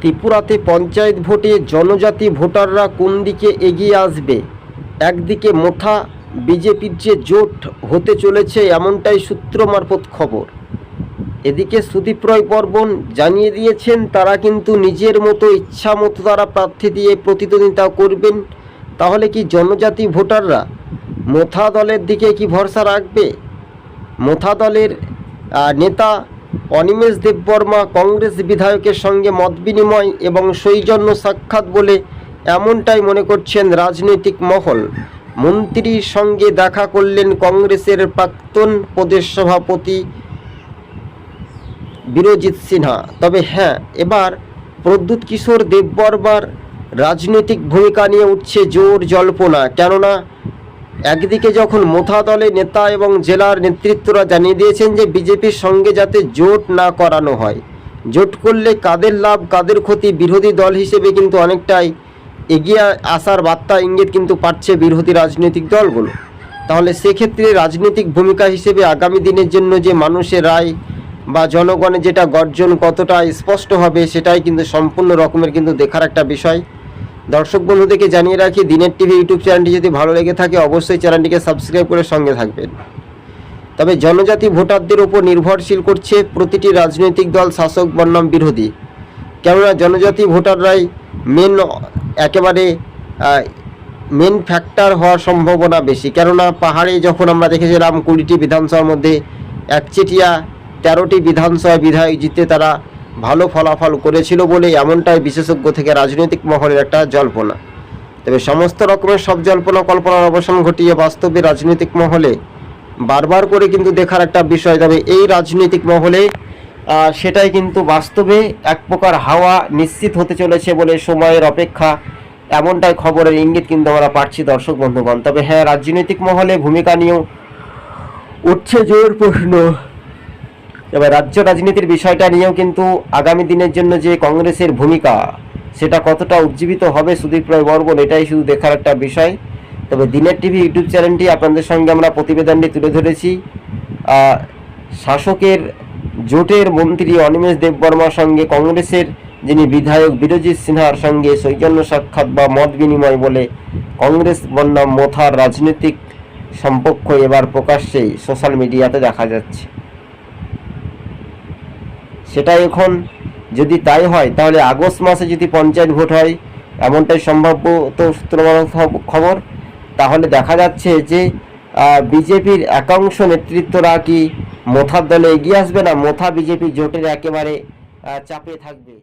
ত্রিপুরাতে পঞ্চায়েত ভোটে জনজাতি ভোটাররা কোন দিকে এগিয়ে আসবে? একদিকে মোথা, বিজেপির যে জোট হতে চলেছে এমনটাই সূত্র মারফত খবর। এদিকে সুদীপ রয় জানিয়ে দিয়েছেন, তারা কিন্তু নিজের মতো ইচ্ছা মতো তারা প্রার্থী দিয়ে প্রতিদ্বন্দ্বিতা করবেন। তাহলে কি জনজাতি ভোটাররা মোথা দলের দিকে কি ভরসা রাখবে? মোথা দলের নেতা অনিমেষ দেববর্মা কংগ্রেস বিধায়কের সঙ্গে মত বিনিময় এবং সৌজন্য সাক্ষাৎ বলে এমনটাই মনে করছেন রাজনৈতিক মহল। মন্ত্রীর সঙ্গে দেখা করলেন কংগ্রেসের প্রাক্তন প্রদেশ সভাপতি বিরজিৎ সিনহা। তবে হ্যাঁ এবার প্রদ্যুৎ কিশোর দেববর্মার রাজনৈতিক ভূমিকা নিয়ে উঠছে জোর জল্পনা। কেননা একদিকে যখন মোথা দলের নেতা এবং জেলার নেতৃত্বরা জানিয়ে দিয়েছেন যে বিজেপির সঙ্গে যাতে জোট না করানো হয়, জোট করলে কাদের লাভ, কাদের ক্ষতি বিরোধী দল হিসেবে কিন্তু অনেকটাই এগিয়ে আসার বার্তা ইঙ্গিত কিন্তু পাচ্ছে বিরোধী রাজনৈতিক দলগুলো। তাহলে সেক্ষেত্রে রাজনৈতিক ভূমিকা হিসেবে আগামী দিনের জন্য যে মানুষের রায় বা জনগণের যেটা গর্জন কতটা স্পষ্ট হবে সেটাই কিন্তু সম্পূর্ণ রকমের কিন্তু দেখার একটা বিষয়। দর্শক বন্ধুদেরকে জানিয়ে রাখি, দিনের টিভি, ইউটিউব চ্যানেলটি যদি ভালো লেগে থাকে, অবশ্যই চ্যানেলটিকে সাবস্ক্রাইব করে সঙ্গে থাকবেন। তবে জনজাতি ভোটারদের উপর নির্ভরশীল করছে প্রতিটি রাজনৈতিক দল, শাসক, বনাম, বিরোধী। কেননা জনজাতি ভোটাররাই মেন একেবারে মেন ফ্যাক্টর হওয়ার সম্ভাবনা বেশি। কেননা পাহাড়ে যখন আমরা দেখেছিলাম কুড়িটি বিধানসভার মধ্যে একচেটিয়া তেরোটি বিধানসভা বিধায়ক জিতে তারা ভালো ফলাফল করেছিল বলে এমনটাই বিশেষজ্ঞ থেকে রাজনৈতিক মহলের একটা জল্পনা। তবে সমস্ত রকমের সব জল্পনা কল্পনার অবসান ঘটিয়ে বাস্তবে রাজনৈতিক মহলে বারবার করে কিন্তু দেখার একটা বিষয়। তবে এই রাজনৈতিক মহলে সেটাই কিন্তু বাস্তবে এক প্রকার হাওয়া নিশ্চিত হতে চলেছে বলে সময়ের অপেক্ষা। এমনটাই খবরের ইঙ্গিত কিন্তু আমরা পাচ্ছি দর্শক বন্ধুগণ। তবে হ্যাঁ রাজনৈতিক মহলে ভূমিকা নিয়েও উঠছে জোর প্রশ্ন এবার রাজ্য রাজনীতির বিষয়টা নিয়েও কিন্তু আগামী দিনের জন্য যে কংগ্রেসের ভূমিকা, সেটা কতটা উজ্জীবিত হবে সুদীপ রায় বর্মন এটাই শুধু দেখার একটা বিষয়। তবে দিনের টিভি ইউটিউব চ্যানেলটি আপনাদের সঙ্গে আমরা প্রতিবেদনটি তুলে ধরেছি। শাসকের জোটের মন্ত্রী অনিমেষ দেববর্মার সঙ্গে, কংগ্রেসের যিনি বিধায়ক বিরজিৎ সিনহার সঙ্গে সৌজন্য সাক্ষাৎ বা মত বিনিময় বলে কংগ্রেস বন্যা মোথার রাজনৈতিক সম্পর্ক এবার প্রকাশ্যেই সোশ্যাল মিডিয়াতে দেখা যাচ্ছে। সেটা এখন যদি তাই হয়, তাহলে আগস্ট মাসে যদি পঞ্চায়েত ভোট হয়, এমনটাই সম্ভাব্য তো সূত্রমারফত খবর। তাহলে দেখা যাচ্ছে যে বিজেপির একাংশ নেতৃত্বরা কি মোথার দলে এগিয়ে আসবে না? মোথা বিজেপি জোটের একেবারে চাপে থাকবে।